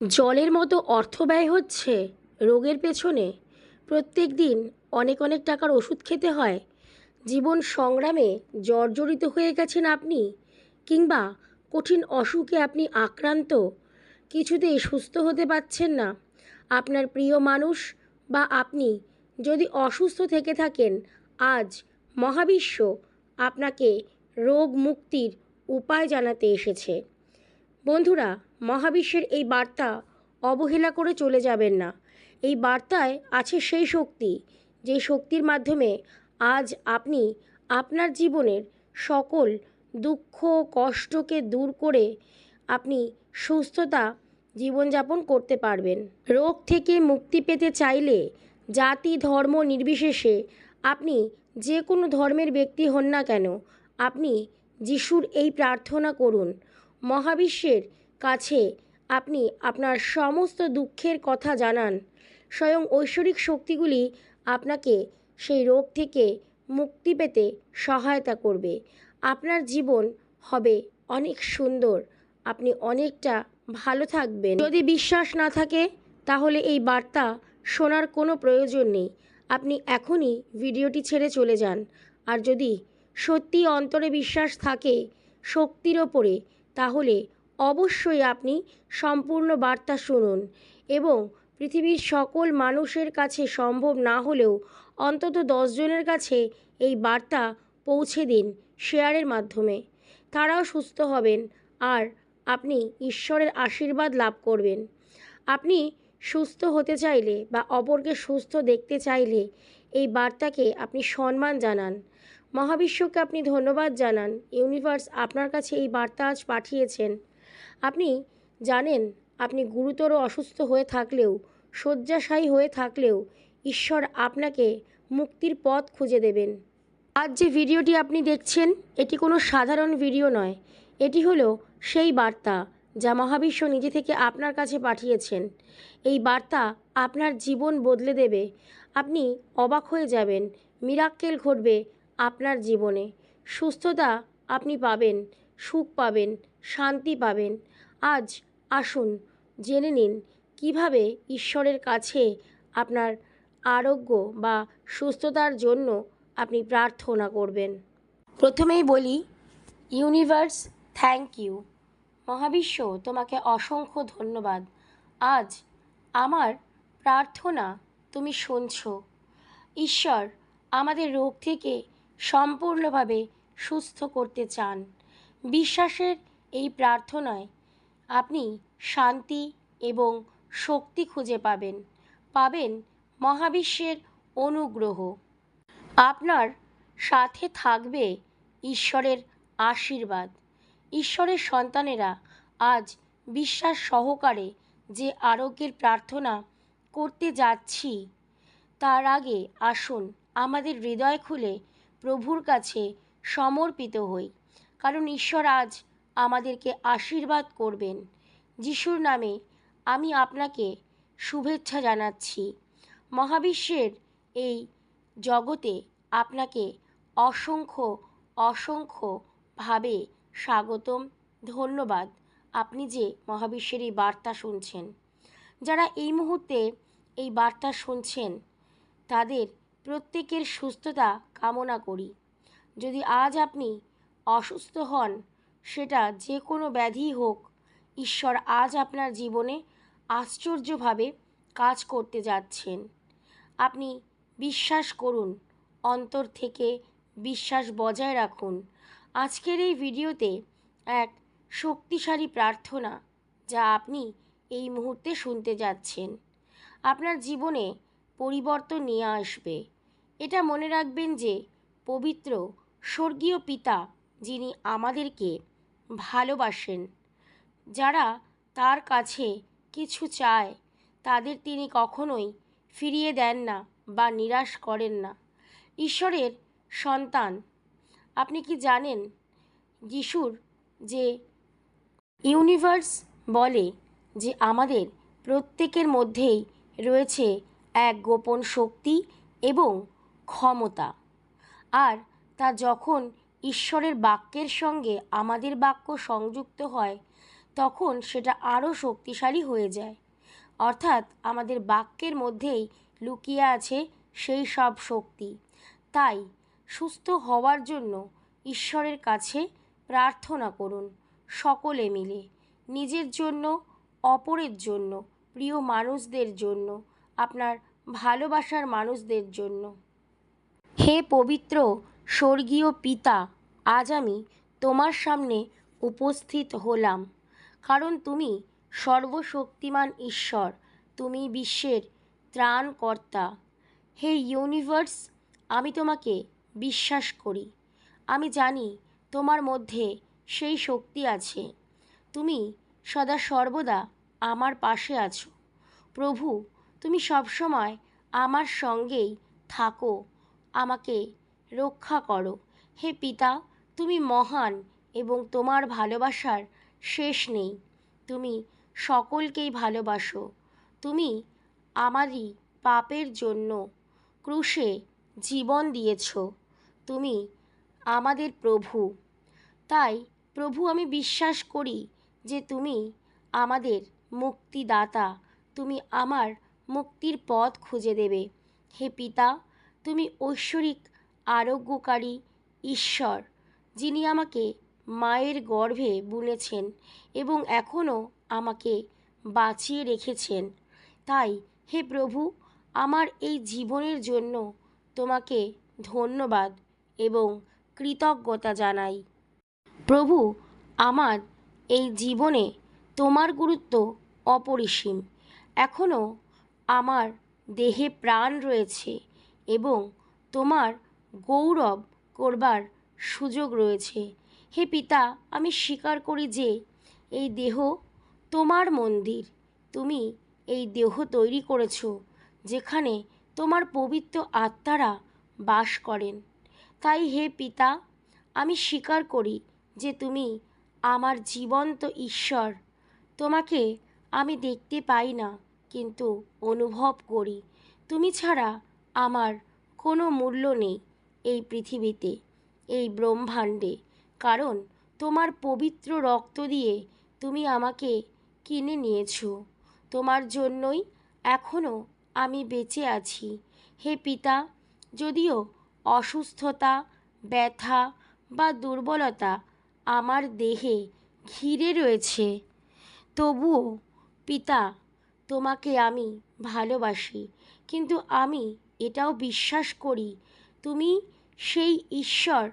জলের মতো অর্থ ব্যয় হচ্ছে রোগের পেছনে। প্রত্যেক দিন অনেক অনেক টাকার ওষুধ খেতে হয়। জীবন সংগ্রামে জর্জরিত হয়ে গেছেন আপনি, কিংবা কঠিন অসুখে আপনি আক্রান্ত, কিছুতেই সুস্থ হতে পারছেন না। আপনার প্রিয় মানুষ বা আপনি যদি অসুস্থ থেকে থাকেন, আজ মহাবিশ্ব আপনাকে রোগ মুক্তির উপায় জানাতে এসেছে। বন্ধুরা মহাবিশ্বের এই বার্তা অবহেলা করে চলে যাবেন না। এই বার্তায় আছে সেই শক্তি, যে শক্তির মাধ্যমে আজ আপনি আপনার জীবনের সকল দুঃখ, কষ্টকে দূর করে আপনি সুস্থতা জীবনযাপন করতে পারবেন। রোগ থেকে মুক্তি পেতে চাইলে জাতি, ধর্ম নির্বিশেষে আপনি যে কোনো ধর্মের ব্যক্তি হন না কেন, আপনি যিশুর এই প্রার্থনা করুন। মহাবিশ্বের কাছে আপনি আপনার সমস্ত দুঃখের কথা জানান। স্বয়ং ঐশ্বরিক শক্তিগুলি আপনাকে সেই রোগ থেকে মুক্তি পেতে সহায়তা করবে। আপনার জীবন হবে অনেক সুন্দর। আপনি অনেকটা ভালো থাকবেন। যদি বিশ্বাস না থাকে, তাহলে এই বার্তা শোনার কোনো প্রয়োজন নেই। আপনি এখনই ভিডিওটি ছেড়ে চলে যান। আর যদি সত্যি অন্তরে বিশ্বাস থাকে শক্তির ওপরে, তাহলে অবশ্যই আপনি সম্পূর্ণ বার্তা শুনুন এবং পৃথিবীর সকল মানুষের কাছে সম্ভব না হলেও অন্তত দশজনের কাছে এই বার্তা পৌঁছে দিন শেয়ারের মাধ্যমে। তারাও সুস্থ হবেন আর আপনি ঈশ্বরের আশীর্বাদ লাভ করবেন। আপনি সুস্থ হতে চাইলে বা অপরকে সুস্থ দেখতে চাইলে এই বার্তাকে আপনি সম্মান জানান। মহাবিশ্বকে আপনি ধন্যবাদ জানান। ইউনিভার্স আপনার কাছে এই বার্তা আজ পাঠিয়েছেন। আপনি জানেন, আপনি গুরুতর অসুস্থ হয়ে থাকলেও, শয্যাশায়ী হয়ে থাকলেও ঈশ্বর আপনাকে মুক্তির পথ খুঁজে দেবেন। আজ যে ভিডিওটি আপনি দেখছেন, এটি কোনো সাধারণ ভিডিও নয়। এটি হলো সেই বার্তা যা মহাবিশ্ব নিজে থেকে আপনার কাছে পাঠিয়েছেন। এই বার্তা আপনার জীবন বদলে দেবে। আপনি অবাক হয়ে যাবেন, মিরাক্কেল ঘটবে আপনার জীবনে। সুস্থতা আপনি পাবেন। সুখ পাবেন, শান্তি পাবেন। আজ আসুন, জেনে নিন কীভাবে ঈশ্বরের কাছে আপনার আরোগ্য বা সুস্থতার জন্য আপনি প্রার্থনা করবেন। প্রথমেই বলি, ইউনিভার্স, থ্যাংক ইউ। মহাবিশ্ব, তোমাকে অসংখ্য ধন্যবাদ। আজ আমার প্রার্থনা তুমি শুনছ। ঈশ্বর আমাদের রোগ থেকে সম্পূর্ণভাবে সুস্থ করতে চান। বিশ্বাসের এই প্রার্থনায় আপনি শান্তি এবং শক্তি খুঁজে পাবেন পাবেন মহাবিশ্বের অনুগ্রহ। আপনার সাথে থাকবে ঈশ্বরের আশীর্বাদ। ঈশ্বরের সন্তানেরা আজ বিশ্বাস সহকারে যে আরোগ্যের প্রার্থনা করতে যাচ্ছি, তার আগে আসুন আমাদের হৃদয় খুলে প্রভুর কাছে সমর্পিত হই। কারণ ঈশ্বর আজ আমাদেরকে আশীর্বাদ করবেন। যিশুর নামে আমি আপনাকে শুভেচ্ছা জানাচ্ছি। মহাবিশ্বের এই জগতে আপনাকে অসংখ্য অসংখ্যভাবে স্বাগতম, ধন্যবাদ। আপনি যে মহাবিশ্বের এই বার্তা শুনছেন, যারা এই মুহূর্তে এই বার্তা শুনছেন, তাদের প্রত্যেকের সুস্থতা কামনা করি। যদি আজ আপনি অসুস্থ হন, সেটা যে কোনো ব্যাধি হোক, ঈশ্বর আজ আপনার জীবনে আশ্চর্যভাবে কাজ করতে যাচ্ছেন। আপনি বিশ্বাস করুন, অন্তর থেকে বিশ্বাস বজায় রাখুন। আজকের এই ভিডিওতে এক শক্তিশালী প্রার্থনা যা আপনি এই মুহূর্তে শুনতে যাচ্ছেন। আপনার জীবনে পরিবর্তন নিয়ে আসবে। এটা মনে রাখবেন যে পবিত্র স্বর্গীয় পিতা যিনি আমাদেরকে ভালোবাসেন, যারা তার কাছে কিছু চায়, তাদের তিনি কখনোই ফিরিয়ে দেন না বা নিরাশ করেন না। ঈশ্বরের সন্তান, আপনি কি জানেন যিশুর যে ইউনিভার্স বলে যে আমাদের প্রত্যেকের মধ্যেই রয়েছে এক গোপন শক্তি এবং ক্ষমতা, আর তা যখন ঈশ্বরের বাক্যের সঙ্গে আমাদের বাক্য সংযুক্ত হয়, তখন সেটা আরও শক্তিশালী হয়ে যায়। অর্থাৎ আমাদের বাক্যের মধ্যেই লুকিয়ে আছে সেই সব শক্তি। তাই সুস্থ হওয়ার জন্য ঈশ্বরের কাছে প্রার্থনা করুন, সকলে মিলে। নিজের জন্য, অপরের জন্য, প্রিয় মানুষদের জন্য, আপনার ভালোবাসার মানুষদের জন্য। হে পবিত্র স্বর্গীয় পিতা, আজ আমি তোমার সামনে উপস্থিত হলাম। কারণ তুমি সর্বশক্তিমান ঈশ্বর, তুমি বিশ্বের ত্রাণকর্তা। হে ইউনিভার্স, আমি তোমাকে বিশ্বাস করি। আমি জানি তোমার মধ্যে সেই শক্তি আছে। তুমি সদা সর্বদা আমার পাশে আছো। প্রভু, তুমি সবসময় আমার সঙ্গেই থাকো। আমাকে রক্ষা করো। হে পিতা, তুমি মহান এবং তোমার ভালোবাসার শেষ নেই। তুমি সকলকেই ভালোবাসো। তুমি আমারই পাপের জন্য ক্রুশে জীবন দিয়েছ। তুমি আমাদের প্রভু। তাই প্রভু, আমি বিশ্বাস করি যে তুমি আমাদের মুক্তিদাতা। তুমি আমার মুক্তির পথ খুঁজে দেবে। হে পিতা, তুমি ঐশ্বরিক আরোগ্যকারী ঈশ্বর, যিনি আমাকে মায়ের গর্ভে বুনেছেন এবং এখনও আমাকে বাঁচিয়ে রেখেছেন। তাই, হে প্রভু, আমার এই জীবনের জন্য তোমাকে ধন্যবাদ এবং কৃতজ্ঞতা জানাই। প্রভু, আমার এই জীবনে তোমার গুরুত্ব অপরিসীম। এখনও আমার দেহে প্রাণ রয়েছে এবং তোমার গৌরব করবার সুযোগ রয়েছে। হে পিতা, আমি স্বীকার করি যে, এই দেহ তোমার মন্দির। তুমি এই দেহ তৈরি করেছ, যেখানে তোমার পবিত্র আত্মারা বাস করেন। তাই হে পিতা, আমি স্বীকার করি যে তুমি আমার জীবন্ত ঈশ্বর। তোমাকে আমি দেখতে পাই না, কিন্তু অনুভব করি। তুমি ছাড়া আমার কোনো মূল্য নেই। পৃথিবীতে, এই ব্রহ্মাণ্ডে। কারণ, তোমার পবিত্র রক্ত দিয়ে তুমি আমাকে কিনে নিয়েছো। তোমার জন্যই এখনও আমি বেঁচে আছি। হে পিতা, যদিও অসুস্থতা, ব্যথা বা দুর্বলতা আমার দেহে ঘিরে রয়েছে, তবুও পিতা, তোমাকে আমি ভালোবাসি। কিন্তু আমি এটাও বিশ্বাস করি, তুমি সেই ঈশ্বর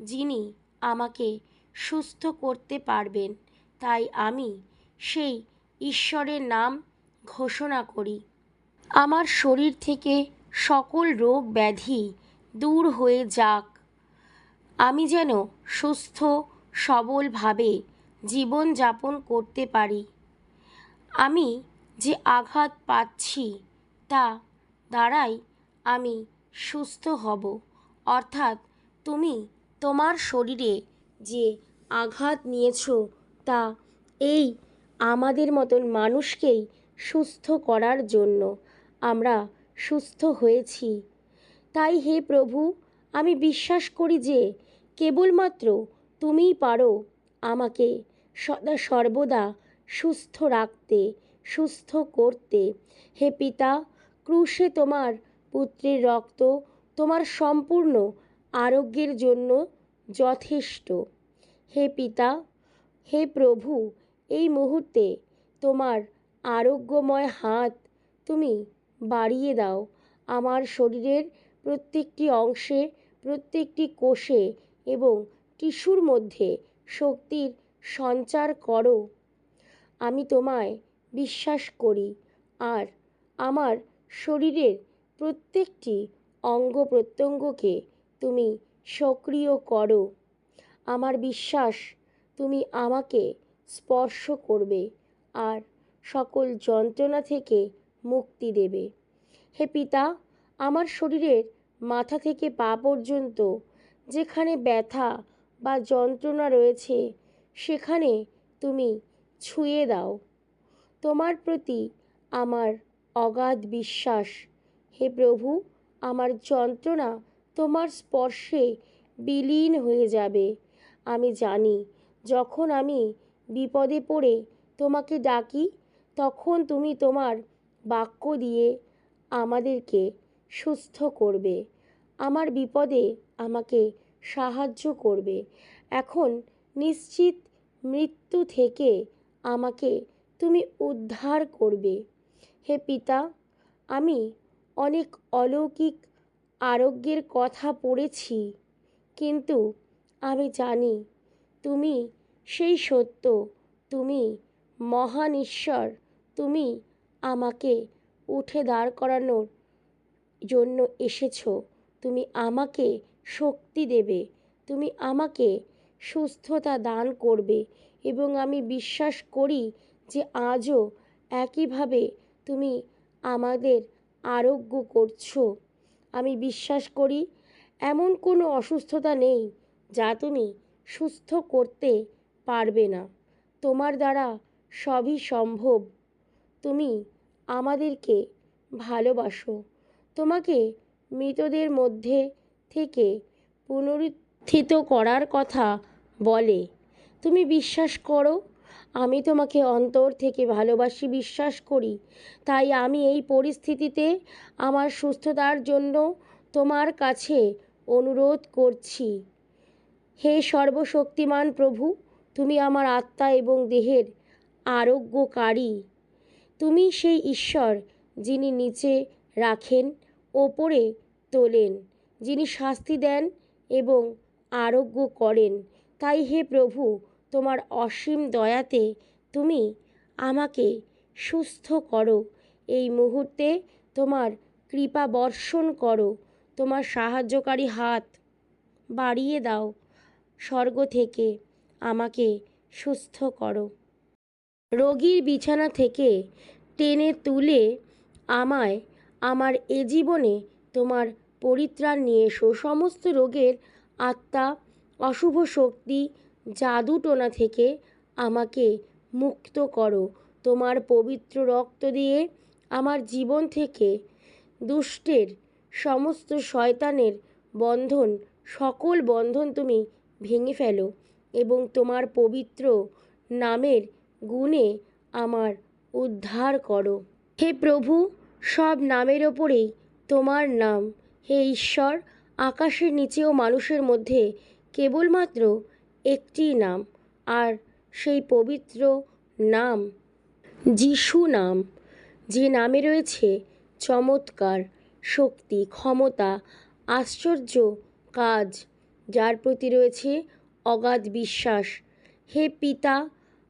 যিনি আমাকে সুস্থ করতে পারবেন, তাই আমি সেই ঈশ্বরের নাম ঘোষণা করি। আমার শরীর থেকে সকল রোগ ব্যাধি দূর হয়ে যাক। আমি যেন সুস্থ, সবলভাবে জীবনযাপন করতে পারি। আমি যে আঘাত পাচ্ছি, তা দ্বারাই আমি সুস্থ হব। অর্থাৎ তুমি তোমার শরীরে যে আঘাত নিয়েছ তা এই আমাদের মতন মানুষকেই সুস্থ করার জন্য আমরা সুস্থ হয়েছি। তাই হে প্রভু, আমি বিশ্বাস করি যে কেবলমাত্র তুমিই পারো আমাকে সদা সর্বদা সুস্থ রাখতে, সুস্থ করতে। হে পিতা, ক্রুশে তোমার পুত্রের রক্ত তোমার সম্পূর্ণ আরোগ্যের জন্য যথেষ্ট। হে পিতা, হে প্রভু, এই মুহূর্তে তোমার আরোগ্যময় হাত তুমি বাড়িয়ে দাও। আমার শরীরের প্রত্যেকটি অংশে, প্রত্যেকটি কোষে এবং টিস্যুর মধ্যে শক্তির সঞ্চার করো। আমি তোমায় বিশ্বাস করি, আর আমার শরীরের প্রত্যেকটি অঙ্গ প্রত্যঙ্গকে তুমি সক্রিয় করো। আমার বিশ্বাস, তুমি আমাকে স্পর্শ করবে আর সকল যন্ত্রণা থেকে মুক্তি দেবে। হে পিতা, আমার শরীরের মাথা থেকে পা পর্যন্ত যেখানে ব্যথা বা যন্ত্রণা রয়েছে, সেখানে তুমি ছুঁয়ে দাও। তোমার প্রতি আমার অগাধ বিশ্বাস। হে প্রভু আমার যন্ত্রণা তোমার স্পর্শে বিলীন হয়ে যাবে। আমি জানি, যখন আমি বিপদে পড়ে তোমাকে ডাকি, তখন তুমি তোমার বাক্য দিয়ে আমাদেরকে সুস্থ করবে। আমার বিপদে আমাকে সাহায্য করবে। এখন নিশ্চিত মৃত্যু থেকে আমাকে তুমি উদ্ধার করবে। হে পিতা, আমি অনেক অলৌকিক আরোগ্যের কথা পড়েছি। কিন্তু আমি জানি তুমি সেই সত্য, তুমি মহান ঈশ্বর, তুমি আমাকে উঠে দাঁড় করানোর জন্য এসেছ। তুমি আমাকে শক্তি দেবে, তুমি আমাকে সুস্থতা দান করবে এবং আমি বিশ্বাস করি যে আজও একইভাবে তুমি আমাদের আরোগ্য করছ। আমি বিশ্বাস করি, এমন কোনো অসুস্থতা নেই যা তুমি সুস্থ করতে পারবে না। তোমার দ্বারা সবই সম্ভব। তুমি আমাদেরকে ভালোবাসো। তোমাকে মৃতদের মধ্যে থেকে পুনরুত্থিত করার কথা বলে। তুমি বিশ্বাস করো আমি তোমাকে অন্তর থেকে ভালোবাসি, বিশ্বাস করি। তাই আমি এই পরিস্থিতিতে আমার সুস্থতার জন্য তোমার কাছে অনুরোধ করছি। হে সর্বশক্তিমান প্রভু, তুমি আমার আত্মা এবং দেহের আরোগ্যকারী। তুমি সেই ঈশ্বর যিনি নিচে রাখেন, ওপরে তোলেন, যিনি শাস্তি দেন এবং আরোগ্য করেন। তাই হে প্রভু তোমার অসীম দয়াতে তুমি আমাকে সুস্থ করো। এই মুহূর্তে তোমার কৃপা বর্ষণ করো। তোমার সাহায্যকারী হাত বাড়িয়ে দাও স্বর্গ থেকে, আমাকে সুস্থ করো। রোগীর বিছানা থেকে টেনে তুলে আমায়, আমার এ জীবনে তোমার পরিত্রাণ নিয়ে এসো। সমস্ত রোগের আত্মা, অশুভ শক্তি জাদুটোনা থেকে আমাকে মুক্ত করো। তোমার পবিত্র রক্ত দিয়ে আমার জীবন থেকে দুষ্টের সমস্ত শয়তানের বন্ধন, সকল বন্ধন তুমি ভেঙে ফেলো এবং তোমার পবিত্র নামের গুণে আমার উদ্ধার করো। হে প্রভু, সব নামের ওপরেই তোমার নাম। হে ঈশ্বর, আকাশের নিচেও মানুষের মধ্যে কেবলমাত্র একটি নাম, আর সেই পবিত্র নাম যিশু নাম। যে নামে রয়েছে চমৎকার শক্তি, ক্ষমতা, আশ্চর্য কাজ, যার প্রতি রয়েছে অগাধ বিশ্বাস। হে পিতা,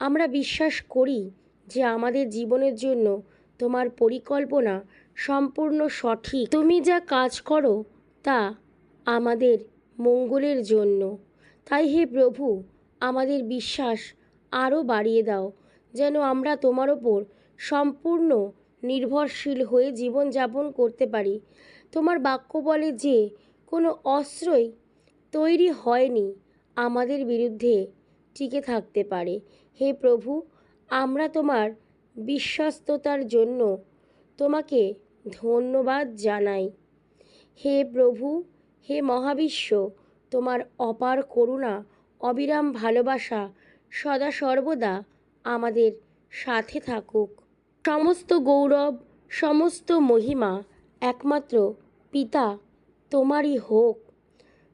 আমরা বিশ্বাস করি যে আমাদের জীবনের জন্য তোমার পরিকল্পনা সম্পূর্ণ সঠিক। তুমি যা কাজ করো, তা আমাদের মঙ্গলের জন্য। তাই হে প্রভু, আমাদের বিশ্বাস আরও বাড়িয়ে দাও, যেন আমরা তোমার ওপর সম্পূর্ণ নির্ভরশীল হয়ে জীবনযাপন করতে পারি। তোমার বাক্য বলে যে, কোনো অস্ত্রই তৈরি হয়নি আমাদের বিরুদ্ধে টিকে থাকতে পারে। হে প্রভু, আমরা তোমার বিশ্বস্ততার জন্য তোমাকে ধন্যবাদ জানাই। হে প্রভু, হে মহাবিশ্ব তোমার অপার করুণা, অবিরাম ভালোবাসা সদা সর্বদা আমাদের সাথে থাকুক। সমস্ত গৌরব, সমস্ত মহিমা একমাত্র পিতা তোমারই হোক।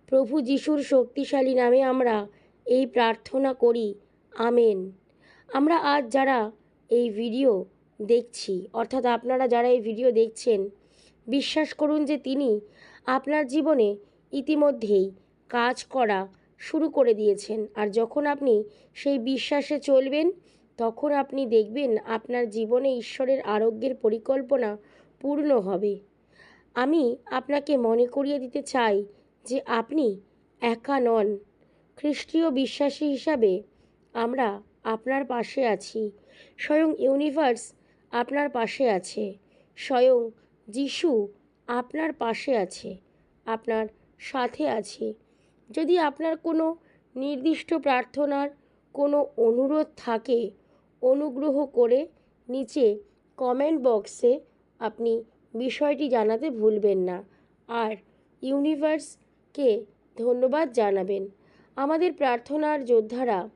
প্রভু যিশুর শক্তিশালী নামে আমরা এই প্রার্থনা করি, আমেন। আমরা আজ যারা এই ভিডিও দেখছি, অর্থাৎ আপনারা যারা এই ভিডিও দেখছেন, বিশ্বাস করুন যে তিনি আপনার জীবনে ইতিমধ্যেই কাজ করা শুরু করে দিয়েছেন। আর যখন আপনি সেই বিশ্বাসে চলবেন, তখন আপনি দেখবেন আপনার জীবনে ঈশ্বরের আরোগ্যের পরিকল্পনা পূর্ণ হবে। আমি আপনাকে মনে করিয়ে দিতে চাই যে আপনি একা নন। খ্রিস্টীয় বিশ্বাসী হিসাবে আমরা আপনার পাশে আছি। স্বয়ং ইউনিভার্স আপনার পাশে আছে। স্বয়ং যিশু আপনার পাশে আছে, আপনার সাথে আছে। যদি আপনার কোনো নির্দিষ্ট প্রার্থনার কোনো অনুরোধ থাকে, অনুগ্রহ করে নিচে কমেন্ট বক্সে আপনি বিষয়টি জানাতে ভুলবেন না। আর ইউনিভার্সকে ধন্যবাদ জানাবেন। আমাদের প্রার্থনার যোদ্ধারা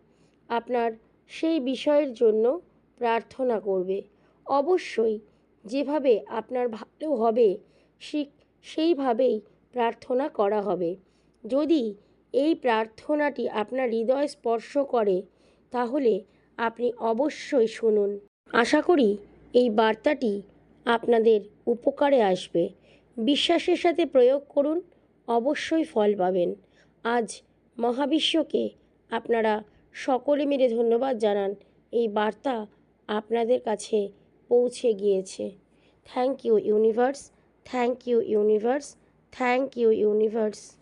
আপনার সেই বিষয়ের জন্য প্রার্থনা করবে। অবশ্যই যেভাবে আপনার ভালো হবে, ঠিক সেইভাবেই প্রার্থনা করা হবে। যদি এই প্রার্থনাটি আপনার হৃদয় স্পর্শ করে, তাহলে আপনি অবশ্যই শুনুন। আশা করি এই বার্তাটি আপনাদের উপকারে আসবে। বিশ্বাসের সাথে প্রয়োগ করুন, অবশ্যই ফল পাবেন। আজ মহাবিশ্বকে আপনারা সকলে মিলে ধন্যবাদ জানান। এই বার্তা আপনাদের কাছে পৌঁছে গিয়েছে। Thank you universe, thank you universe, thank you universe.